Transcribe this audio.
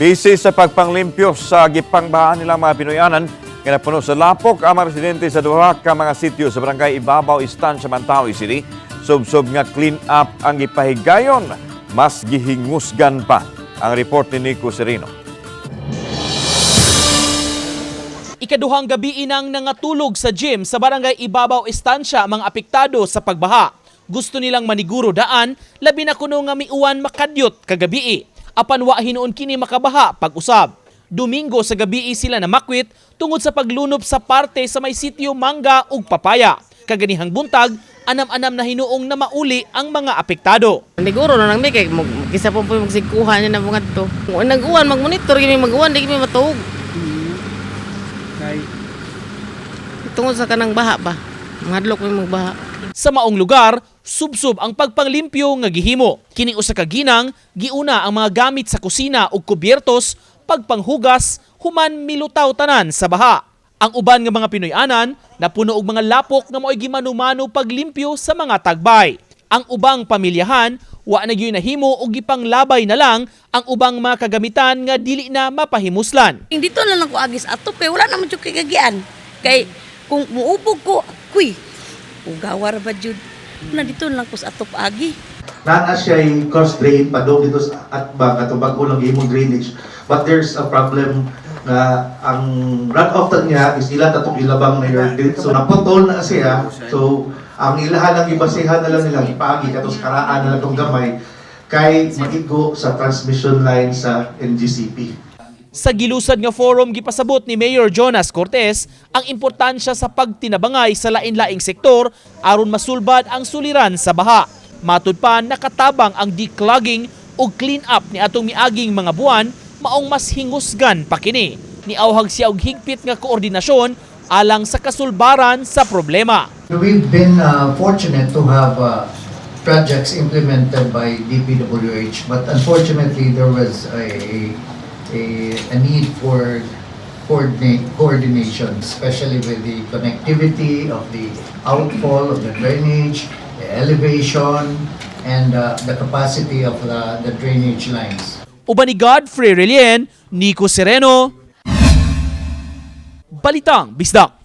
Busy sa pagpanglimpyo sa gipangbahan nilang mga Pinoyanan, nga napuno sa lapok ang mga residente sa duha ka mga sityo sa barangay Ibabaw, Istansya, Mantawi City. Subsob nga clean up ang gipahigayon, mas gihingusgan pa ang report ni Nico Serino. Ikaduhang gabi inang nangatulog sa gym sa barangay Ibabaw Estansya mga apektado sa pagbaha. Gusto nilang maniguro daan, labi na kuno nga miuwan makadyot kagabi. Apan wa hinuon kini makabaha pag-usab. Domingo sa gabi sila na makwit tungod sa paglunob sa parte sa may sitio Mangga ug Papaya. Kaganihang buntag, anam-anam na hinuong na mauli ang mga apektado. Siguro na nang kay kisa po po magsikuha niya na mga to. Nag-uwan mag-monitor gimi mag-uwan di gimi matuog. Tungod sa kanang baha ba. Madlok may magbaha. Sa maong lugar, subsub ang pagpanglimpyo nga gihimo. Kini usa ka ginang, giuna ang mga gamit sa kusina ug kubyertos, pagpanghugas, human milutaw tanan sa baha. Ang uban nga mga Pinoyanan napuno og mga lapok nga mo'y gimano-mano paglimpyo sa mga tagbay. Ang ubang pamilyahan wa na gyud nahimo og gipanglabay na lang ang ubang mga kagamitan nga dili na mapahimuslan. Dito na lang ko agis atop kay wala naman yung kagagian. Kay kung muupog ko, kuy, ugawar ba jud. Na dito lang ko sa atop agi. Naa siya yung cross drain padong dito sa atbang at bago lang imong drainage. But there's a problem nga ang runoff tan niya is ila tatong ilabang na dito. So naputol na siya. So ang ilahan lang ibasehan na lang nila ipaagi katos karaan na lang gamay kay maigo sa transmission line sa NGCP. Sa gilusad nga forum gipasabot ni Mayor Jonas Cortez ang importansya sa pagtinabangay sa lain-laing sektor aron masulbad ang suliran sa baha. Matud pa nakatabang ang declogging o clean up ni atong miaging mga buwan maong mas hingusgan pa kini. Niauhag siya og higpit nga koordinasyon alang sa kasulbaran sa problema. We've been uh, fortunate to have uh, projects implemented by DPWH, but unfortunately, there was a, a, a need for coordinate, coordination, especially with the connectivity of the outfall of the drainage, the elevation, and uh, the capacity of the, the drainage lines. Uban ni Godfrey Relien, Nico Sereno, Balitang Bisdak.